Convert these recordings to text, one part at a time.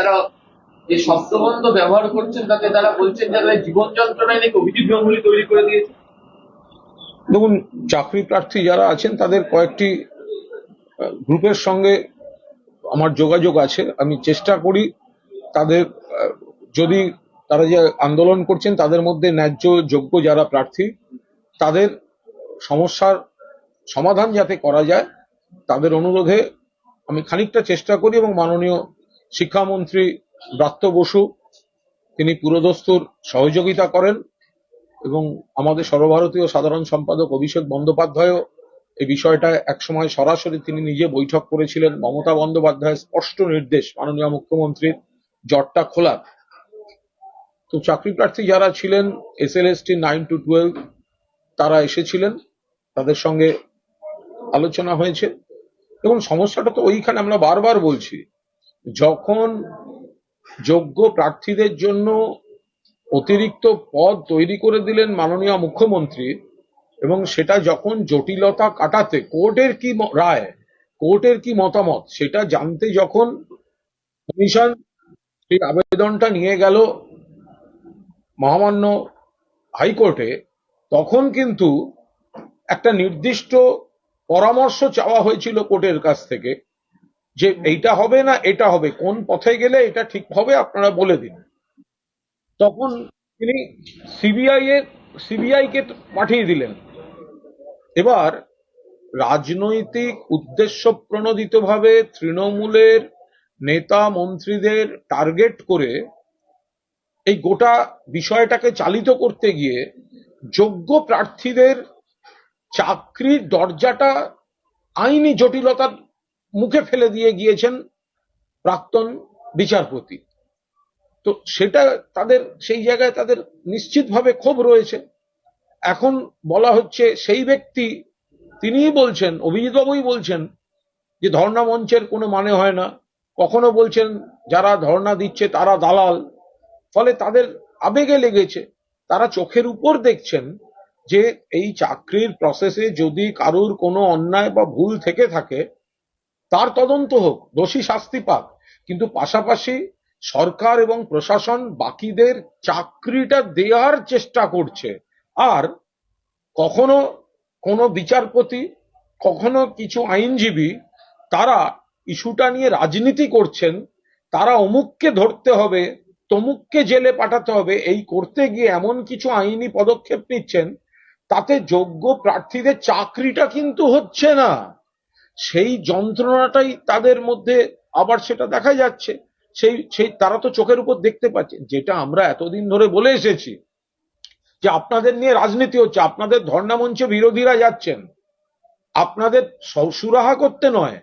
তারা যে শব্দবন্ধ ব্যবহার করছেন তাতে তারা বলছেন যে তাদের জীবন যন্ত্রণায় নাকি অভিযোগ জঙ্গলি তৈরি করে দিয়েছে। দেখুন, চাকরি প্রার্থী যারা আছেন, তাদের কয়েকটি গ্রুপের সঙ্গে আমার যোগাযোগ আছে। আমি চেষ্টা করি তাদের যদি তারা যে আন্দোলন করছেন, তাদের মধ্যে ন্যায্য, যোগ্য যারা প্রার্থী, তাদের সমস্যার সমাধান যাতে করা যায়, তাদের অনুরোধে আমি খানিকটা চেষ্টা করি এবং মাননীয় শিক্ষামন্ত্রী ব্রাত্য বসু, তিনি পুরোদস্তুর সহযোগিতা করেন এবং আমাদের সর্বভারতীয় সাধারণ সম্পাদক অভিষেক বন্দ্যোপাধ্যায়ও এই বিষয়টা একসময় সরাসরি তিনি নিজে বৈঠক করেছিলেন। মমতা বন্দ্যোপাধ্যায়ের স্পষ্ট নির্দেশ মাননীয় মুখ্যমন্ত্রীর, জটটা খোলার। তো চাকরি প্রার্থী যারা ছিলেন S L S T nine two twelve তারা এসেছিলেন। তাদের সঙ্গে আলোচনা হয়েছে। এবং সমস্যাটা তো ওইখানে আমরা বারবার বলছি। যখন যোগ্য প্রার্থীদের জন্য অতিরিক্ত পদ তৈরি করে দিলেন মাননীয় মুখ্যমন্ত্রী, এবং সেটা যখন জটিলতা কাটাতে কোর্টের কি রায়, কোর্টের কি মতামত, সেটা জানতে যখন কমিশন সেই আবেদনটা নিয়ে গেল মহামান্য হাইকোর্টে, তখন কিন্তু একটা নির্দিষ্ট পরামর্শ চাওয়া হয়েছিল কোর্টের কাছ থেকে। যে এইটা হবে না, এটা হবে। কোন পথে গেলে এটা ঠিক হবে আপনারা বলে দিন। তখন তিনি সিবিআই এর সিবিআই কে পাঠিয়ে দিলেন। এবার রাজনৈতিক উদ্দেশ্য প্রণোদিতভাবে তৃণমূলের নেতা মন্ত্রীদের টার্গেট করে এই গোটা বিষয়টাকে চালিত করতে গিয়ে যোগ্য প্রার্থীদের চাকরির দরজাটা আইনি জটিলতার মুখে ফেলে দিয়ে গিয়েছেন প্রাক্তন বিচারপতি। তো সেটা তাদের, সেই জায়গায় তাদের নিশ্চিতভাবে ক্ষোভ রয়েছে। এখন বলা হচ্ছে সেই ব্যক্তি, তিনিই বলছেন, অভিজিৎবাবুই বলছেন যে ধর্ণা মঞ্চের কোনো মানে হয় না। কখনো বলছেন যারা ধর্ণা দিচ্ছে তারা দালাল। ফলে তাদের আবেগে লেগেছে। তারা চোখের উপর দেখছেন যে এই চাকরির প্রসেসে যদি কারুর কোনো অন্যায় বা ভুল থেকে থাকে তার তদন্ত হোক, দোষী শাস্তি পাক। কিন্তু পাশাপাশি সরকার এবং প্রশাসন বাকিদের চাকরিটা দেওয়ার চেষ্টা করছে। আর কখনো কোনো বিচারপতি, কখনো কিছু আইনজীবী, তারা ইস্যুটা নিয়ে রাজনীতি করছেন, তারা অমুককে ধরতে হবে, তমুককে জেলে পাঠাতে হবে, এই করতে গিয়ে এমন কিছু আইনি পদক্ষেপ নিচ্ছেন, তাতে যোগ্য প্রার্থীদের চাকরিটা কিন্তু হচ্ছে না। সেই যন্ত্রণাটাই তাদের মধ্যে আবার সেটা দেখা যাচ্ছে। সেই সেই তারা তো চোখের উপর দেখতে পাচ্ছে। যেটা আমরা এতদিন ধরে বলে এসেছি যে আপনাদের নিয়ে রাজনীতি হচ্ছে, আপনাদের ধর্ণা মঞ্চে বিরোধীরা যাচ্ছেন। আপনাদের সুরাহা করতে নয়।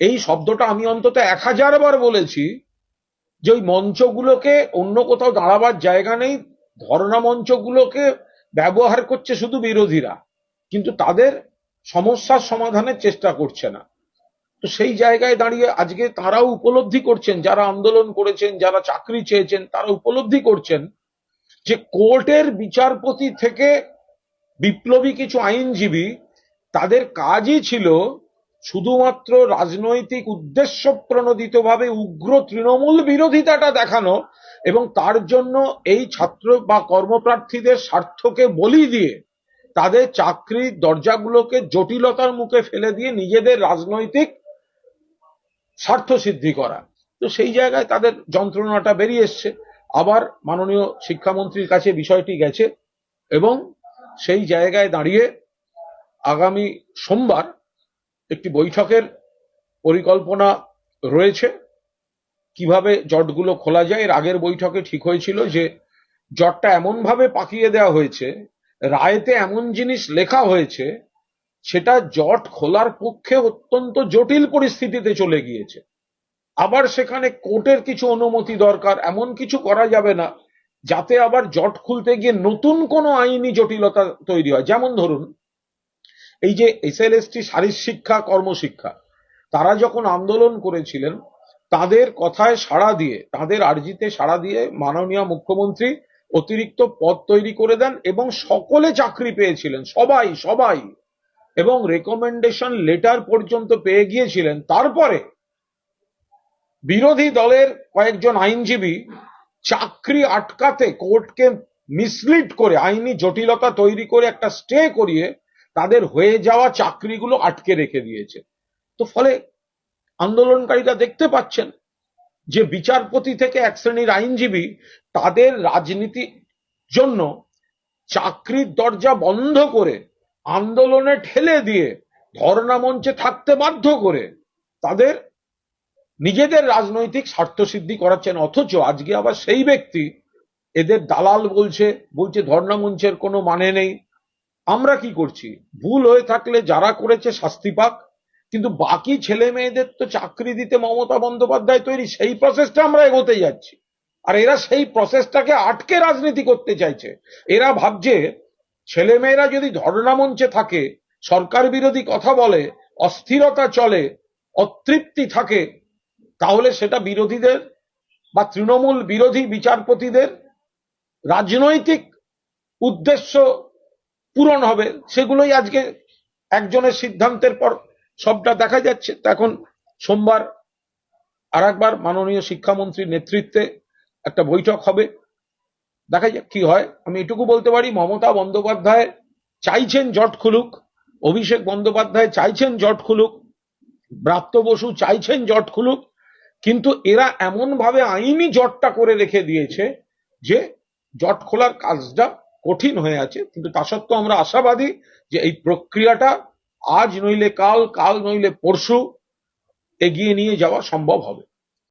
এই শব্দটা আমি অন্তত এক হাজার বার বলেছি যে ওই মঞ্চগুলোকে অন্য কোথাও দাঁড়াবার জায়গা নেই। ধর্ণা মঞ্চগুলোকে ব্যবহার করছে শুধু বিরোধীরা। কিন্তু তাদের সমস্যার সমাধানের চেষ্টা করছে না। তো সেই জায়গায় দাঁড়িয়ে আজকে তারাও উপলব্ধি করছেন, যারা আন্দোলন করেছেন, যারা চাকরি চেয়েছেন, তারা উপলব্ধি করছেন যে কোর্টের বিচারপতি থেকে বিপ্লবী কিছু আইনজীবী, তাদের কাজই ছিল শুধুমাত্র রাজনৈতিক উদ্দেশ্য প্রণোদিতভাবে উগ্র তৃণমূল বিরোধিতাটা দেখানো এবং তার জন্য এই ছাত্র বা কর্মপ্রার্থীদের স্বার্থকে বলি দিয়ে তাদের চাকরির দরজাগুলোকে জটিলতার মুখে ফেলে দিয়ে নিজেদের রাজনৈতিক স্বার্থ সিদ্ধি করা। তো সেই জায়গায় তাদের যন্ত্রণাটা বেরিয়ে এসছে। আবার মাননীয় শিক্ষামন্ত্রীর কাছে বিষয়টি গেছে এবং সেই জায়গায় দাঁড়িয়ে আগামী সোমবার একটি বৈঠকের পরিকল্পনা রয়েছে। কীভাবে জটগুলো খোলা যায়? এর আগের বৈঠকে ঠিক হয়েছিল যে জটটা এমন ভাবে পাকিয়ে দেওয়া হয়েছে রায়েতে এমন জিনিস লেখা হয়েছে, সেটা জট খোলার পক্ষে অত্যন্ত জটিল পরিস্থিতিতে চলে গিয়েছে। আবার সেখানে কোর্টের কিছু অনুমতি দরকার, এমন কিছু করা যাবে না, যাতে আবার জট খুলতে গিয়ে নতুন কোনো আইনি জটিলতা তৈরি হয়। যেমন ধরুন, এই যে এসএলএসটি শারীর শিক্ষা, কর্মশিক্ষা, তারা যখন আন্দোলন করেছিলেন, তাদের কথায় সাড়া দিয়ে, তাদের আর্জিতে সাড়া দিয়ে মাননীয় মুখ্যমন্ত্রী অতিরিক্ত পদ তৈরি করে দেন এবং সকলে চাকরি পেয়েছিলেন, সবাই সবাই। এবং রেকমেন্ডেশন লেটার পর্যন্ত পেয়ে গিয়েছিলেন। তারপরে বিরোধী দলের কয়েকজন আইনজীবী চাকরি আটকাতে কোর্টকে মিসলিড করে, আইনি জটিলতা তৈরি করে একটা স্টে করিয়ে তাদের হয়ে যাওয়া চাকরিগুলো আটকে রেখে দিয়েছে। তো ফলে আন্দোলনকারীরা দেখতে পাচ্ছেন যে বিচারপতি থেকে এক শ্রেণির আইনজীবী তাদের রাজনীতির জন্য চাকরির দরজা বন্ধ করে আন্দোলনে ঠেলে দিয়ে ধর্ণা মঞ্চে থাকতে বাধ্য করে তাদের নিজেদের রাজনৈতিক স্বার্থসিদ্ধি করাচ্ছেন। অথচ আজকে আবার সেই ব্যক্তি এদের দালাল বলছে বলছে ধর্ণা মঞ্চের কোনো মানে নেই। আমরা কি করছি? ভুল হয়ে থাকলে যারা করেছে শাস্তি পাক। কিন্তু বাকি ছেলে মেয়েদের তো চাকরি দিতে মমতা বন্দ্যোপাধ্যায় তৈরি, সেই প্রসেসটা আমরা এগোতে যাচ্ছি। আর এরা সেই প্রসেসটাকে আটকে রাজনীতি করতে চাইছে। এরা ভাবছে, ছেলে মেয়েরা যদি ধর্ণা মঞ্চে থাকে, সরকার বিরোধী কথা বলে, অস্থিরতা চলে, অতৃপ্তি থাকে, তাহলে সেটা বিরোধীদের বা তৃণমূল বিরোধী বিচারপতিদের রাজনৈতিক উদ্দেশ্য পূরণ হবে। সেগুলোই আজকে একজনের সিদ্ধান্তের পর সবটা দেখা যাচ্ছে। এখন সোমবার আর একবার মাননীয় শিক্ষামন্ত্রীর নেতৃত্বে একটা বৈঠক হবে। দেখা যাক কি হয়। আমি এটুকু বলতে পারি, মমতা বন্দ্যোপাধ্যায় চাইছেন জট খুলুক, অভিষেক বন্দ্যোপাধ্যায় চাইছেন জট খুলুক, ব্রাত্য বসু চাইছেন জট খুলুক, কিন্তু এরা এমন ভাবে আইনি জটটা করে রেখে দিয়েছে যে জট খোলার কাজটা কঠিন হয়ে আছে। কিন্তু তা সত্ত্বেও আমরা আশাবাদী যে এই প্রক্রিয়াটা আজ নইলে কাল কাল নইলে পরশু এগিয়ে নিয়ে যাওয়া সম্ভব হবে।